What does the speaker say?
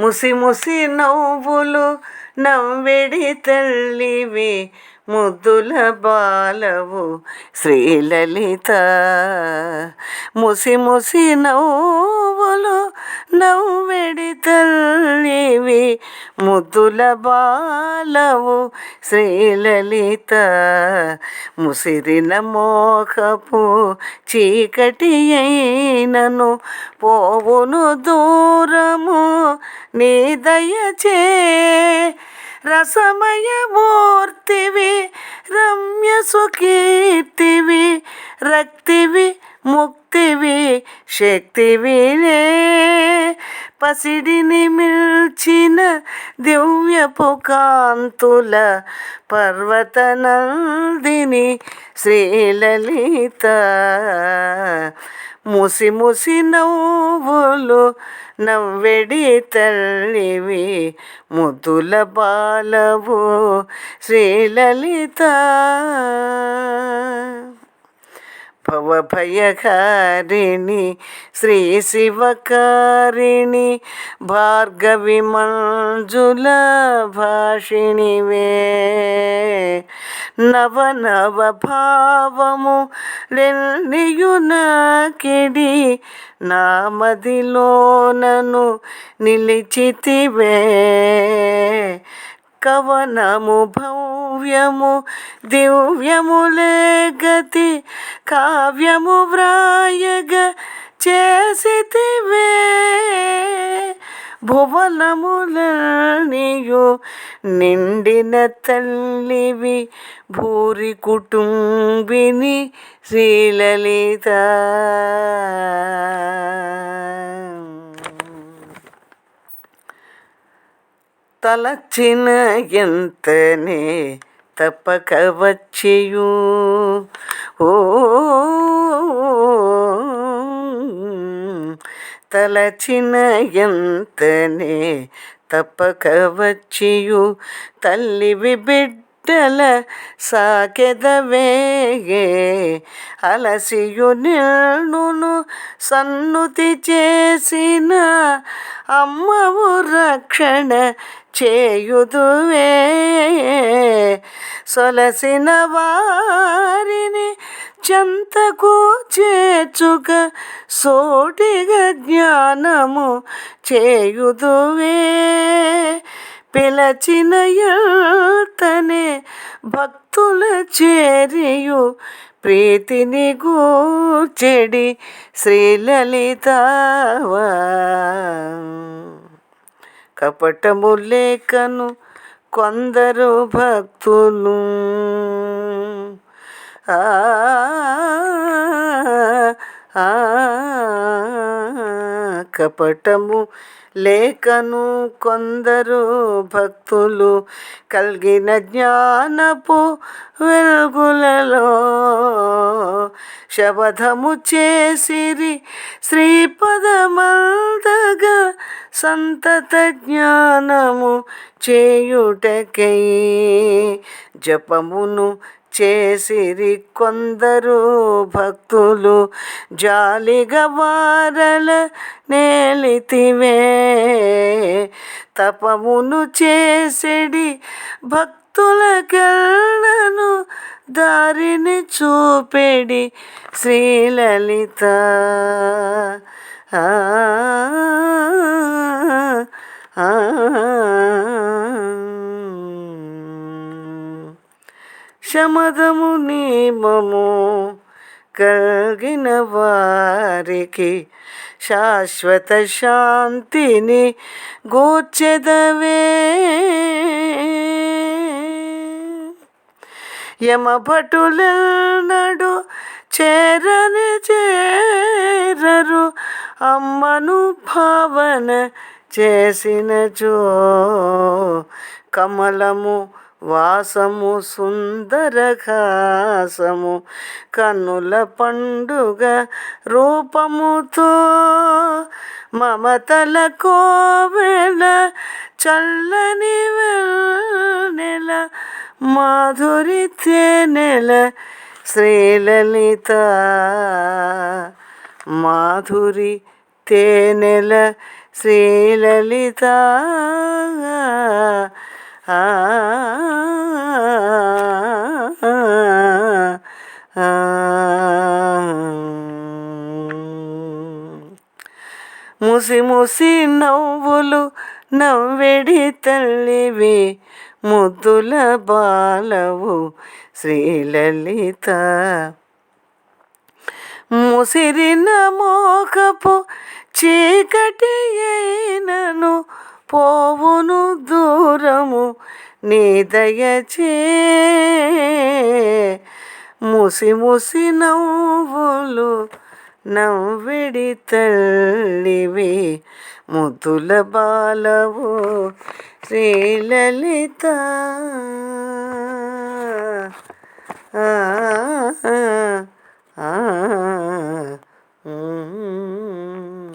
ముసి ముసి నవ్వులు నవ్వెడి తల్లివి ముద్దుల బాలవు శ్రీలలిత. ముసి ముసి నవ్వులు నవ్వెడి తల్లివి ముద్దుల బాలవు శ్రీలలిత. ముసిరిన మోకపు చీకటి అయినను పోవును దూరము నీ దయచే. రసమయ మూర్తివి రమ్య సుకీర్తివి రక్తివి ముక్తివి శక్తివినే పసిడిని మిల్చిన దివ్యపు కాంతుల పర్వతనందిని శ్రీలలిత. ముసి ముసి నవ్వులు నవ్వెడి తల్లివి ముద్దుల బాలవు శ్రీలలిత. భవభయకారిణి శ్రీ శివకారిణి భార్గవి మంజుల భాషిణివే. నవ నవ భావము కిడి నామదిలోనను నిలిచితివే. కవనము భవ్యము దివ్యములే గతి కావ్యము వ్రాయగ చేసితివే. భువనములనియు నిండిన తల్లివి భూరి కుటుంబిని శ్రీలలిత. తలచిన ఎంతనే తప్పక వచ్చేయు. ఓ తలచిన ఎంతనే తప్పక వచ్చియు. తల్లివి బిడ్డ బిడ్డల సాకెదవేగే అలసియు నిన్నును సన్నుతి చేసిన అమ్మవు రక్షణ చేయుదువే. సొలసిన వారిని చెంతకు చేర్చుక సోటిగ జ్ఞానము చేయుదువే. పిలచిన తనే భక్తుల చేరియు ప్రీతిని గూర్చెడి శ్రీలలితావా. కపటము లేకను కొందరు భక్తులు ఆ ఆ, కపటము లేకను కొందరు భక్తులు కలిగిన జ్ఞానపు వెలుగులలో శబదము చేసిరి శ్రీపదమంతగా సంతత జ్ఞానము చేయుటకై జపమును చేసిరి కొందరు భక్తులు జాలిగా వారల నేలితివే. తపమును చేసిడి భక్తులకెళ్ళను దారిని చూపెడి శ్రీలలిత. ఆ ఆ, శమదము నియమము కలిగిన వారికి శాశ్వత శాంతిని గూర్చెదవే. యమభటులనడు చేరని చేరరు అమ్మను భావన చేసిన జో కమలము వాసము సుందరఘాసము కన్నుల పండుగ రూపముతో మమతల కోవెల చల్లని నెల మాధురి తేనెల శ్రీలలిత మాధురి తేనెల శ్రీలలిత ఆ, ముసి ముసి నవ్వులు నవ్వెడి తల్లివి. ముద్దుల బాలవు శ్రీలలిత. ముసిరిన మోకపు చీకటి అయినను పోవును దూరము నీ దయచే. ముసి ముసి నవ్వులు నవ్విడి తల్లివి ముద్దుల బాలవు శ్రీలలిత ఆ,